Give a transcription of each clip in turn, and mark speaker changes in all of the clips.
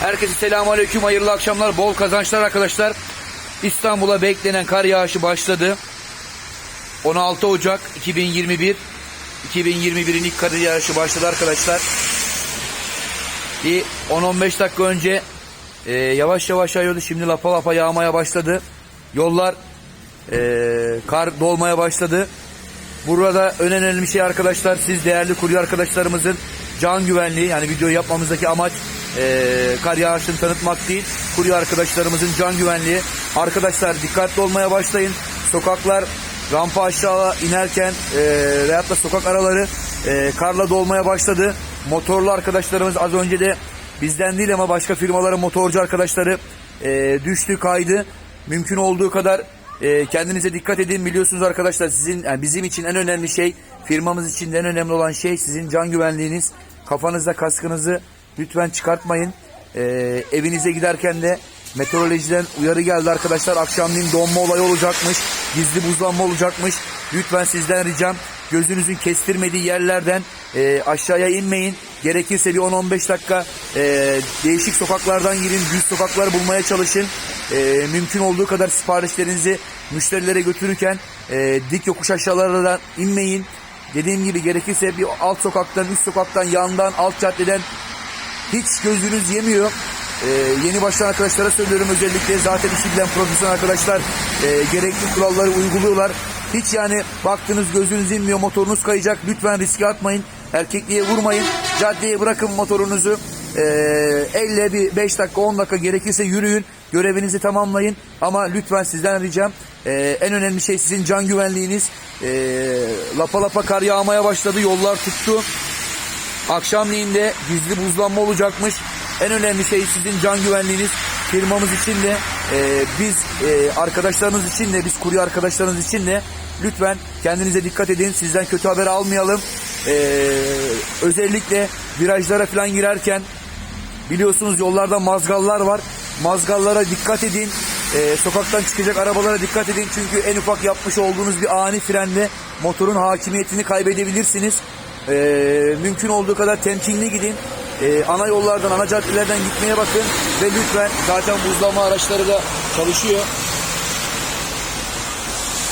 Speaker 1: Herkese selamun aleyküm, hayırlı akşamlar, bol kazançlar arkadaşlar. İstanbul'a beklenen kar yağışı başladı. 16 Ocak 2021. 2021'in ilk kar yağışı başladı arkadaşlar. Bir 10-15 dakika önce e, yavaş yavaş yağıyordu. Şimdi lapa lapa yağmaya başladı. Yollar e, kar dolmaya başladı. Burada önemli şey arkadaşlar siz değerli kurye arkadaşlarımızın can güvenliği yani video yapmamızdaki amaç e, kar yağışını tanıtmak değil. Kurye arkadaşlarımızın can güvenliği. Arkadaşlar dikkatli olmaya başlayın. Sokaklar rampa aşağı inerken e, veyahut da sokak araları e, karla dolmaya başladı. Motorlu arkadaşlarımız az önce de bizden değil ama başka firmaların motorcu arkadaşları e, düştü kaydı. Mümkün olduğu kadar e, kendinize dikkat edin biliyorsunuz arkadaşlar sizin yani bizim için en önemli şey firmamız için en önemli olan şey sizin can güvenliğiniz. Kafanızda kaskınızı lütfen çıkartmayın. E, evinize giderken de meteorolojiden uyarı geldi arkadaşlar. Akşamleyin donma olayı olacakmış. Gizli buzlanma olacakmış. Lütfen sizden ricam gözünüzün kestirmediği yerlerden e, aşağıya inmeyin. Gerekirse bir 10-15 dakika e, değişik sokaklardan girin. Düz sokaklar bulmaya çalışın. E, mümkün olduğu kadar siparişlerinizi müşterilere götürürken e, dik yokuş aşağılardan inmeyin. Dediğim gibi gerekirse bir alt sokaktan, üst sokaktan, yandan, alt caddeden hiç gözünüz yemiyor. Ee, yeni başlayan arkadaşlara söylüyorum özellikle zaten işi bilen profesyonel arkadaşlar e, gerekli kuralları uyguluyorlar. Hiç yani baktınız gözünüz inmiyor motorunuz kayacak lütfen riske atmayın. Erkekliğe vurmayın. Caddeye bırakın motorunuzu. Ee, elle bir 5 dakika 10 dakika gerekirse yürüyün. Görevinizi tamamlayın. Ama lütfen sizden ricam e, en önemli şey sizin can güvenliğiniz. E, lapa lapa kar yağmaya başladı. Yollar tuttu. Akşamleyin de gizli buzlanma olacakmış. En önemli şey sizin can güvenliğiniz. Firmamız için de e, biz e, arkadaşlarınız için de biz kurye arkadaşlarınız için de lütfen kendinize dikkat edin. Sizden kötü haber almayalım. E, özellikle virajlara falan girerken biliyorsunuz yollarda mazgallar var. Mazgallara dikkat edin. E, sokaktan çıkacak arabalara dikkat edin. Çünkü en ufak yapmış olduğunuz bir ani frenle motorun hakimiyetini kaybedebilirsiniz. E, mümkün olduğu kadar temkinli gidin. E, ana yollardan, ana caddelerden gitmeye bakın. Ve lütfen zaten buzlama araçları da çalışıyor.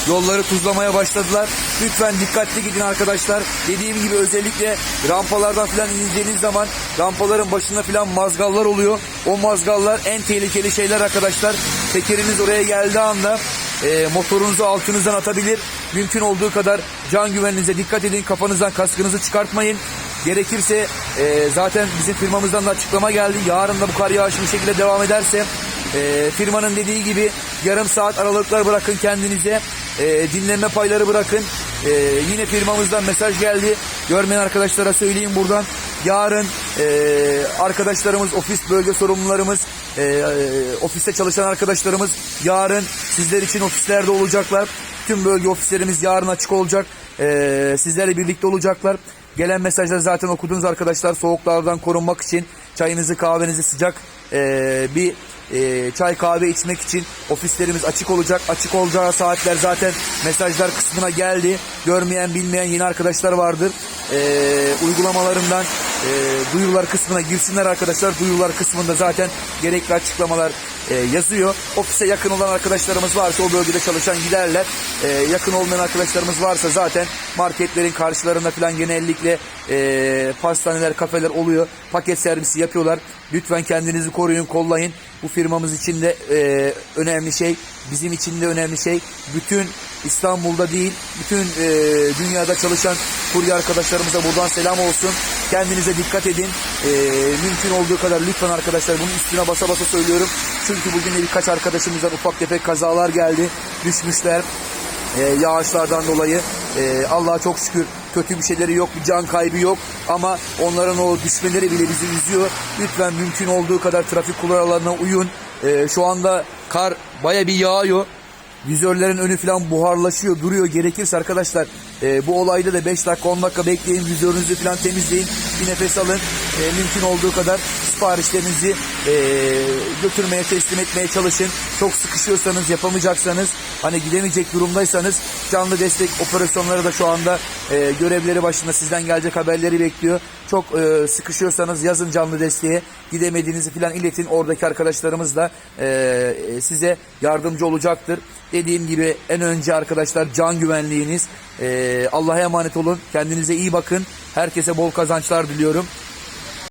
Speaker 1: Yolları tuzlamaya başladılar. Lütfen dikkatli gidin arkadaşlar. Dediğim gibi özellikle rampalardan falan ineceğiniz zaman rampaların başında falan mazgallar oluyor. O mazgallar en tehlikeli şeyler arkadaşlar. Tekeriniz oraya geldiği anda e, motorunuzu altınızdan atabilir. Mümkün olduğu kadar can güvenliğinize dikkat edin. Kafanızdan kaskınızı çıkartmayın. Gerekirse e, zaten bizim firmamızdan da açıklama geldi. Yarın da bu kar yağışı bu şekilde devam ederse e, firmanın dediği gibi yarım saat aralıklar bırakın kendinize. E, dinlenme payları bırakın. E, yine firmamızdan mesaj geldi. Görmeyen arkadaşlara söyleyeyim buradan. Yarın e, arkadaşlarımız, ofis bölge sorumlularımız, e, e, ofiste çalışan arkadaşlarımız yarın sizler için ofislerde olacaklar. Tüm bölge ofislerimiz yarın açık olacak. E, sizlerle birlikte olacaklar. Gelen mesajları zaten okudunuz arkadaşlar. Soğuklardan korunmak için çayınızı kahvenizi sıcak e, bir e, çay kahve içmek için ofislerimiz açık olacak. Açık olacağı saatler zaten mesajlar kısmına geldi. Görmeyen bilmeyen yeni arkadaşlar vardır. E, uygulamalarından e, duyurular kısmına girsinler arkadaşlar. Duyurular kısmında zaten gerekli açıklamalar e, yazıyor. Ofise yakın olan arkadaşlarımız varsa o bölgede çalışan giderler. E, yakın olmayan arkadaşlarımız varsa zaten marketlerin karşılarında falan genellikle e, pastaneler, kafeler oluyor. Paket servisi yapıyorlar. Lütfen kendinizi koruyun, kollayın. Bu firmamız için de e, önemli şey, bizim için de önemli şey. Bütün İstanbul'da değil, bütün e, dünyada çalışan kurye arkadaşlarımıza buradan selam olsun. Kendinize dikkat edin. E, mümkün olduğu kadar lütfen arkadaşlar bunun üstüne basa basa söylüyorum. Çünkü bugün de birkaç arkadaşımızdan ufak tefek kazalar geldi. Düşmüşler e, yağışlardan dolayı. E, Allah'a çok şükür kötü bir şeyleri yok, bir can kaybı yok. Ama onların o düşmeleri bile bizi üzüyor. Lütfen mümkün olduğu kadar trafik kurallarına uyun. E, şu anda kar baya bir yağıyor. Vizörlerin önü falan buharlaşıyor, duruyor. Gerekirse arkadaşlar e, bu olayda da 5 dakika 10 dakika bekleyin. Vizörünüzü falan temizleyin. Bir nefes alın. E, mümkün olduğu kadar siparişlerinizi e, götürmeye, teslim etmeye çalışın. Çok sıkışıyorsanız, yapamayacaksanız, hani gidemeyecek durumdaysanız canlı destek operasyonları da şu anda e, görevleri başında sizden gelecek haberleri bekliyor. Çok e, sıkışıyorsanız yazın canlı desteğe. Gidemediğinizi falan iletin. Oradaki arkadaşlarımız da e, size yardımcı olacaktır. Dediğim gibi en önce arkadaşlar can güvenliğiniz. E, Allah'a emanet olun. Kendinize iyi bakın. Herkese bol kazançlar diliyorum.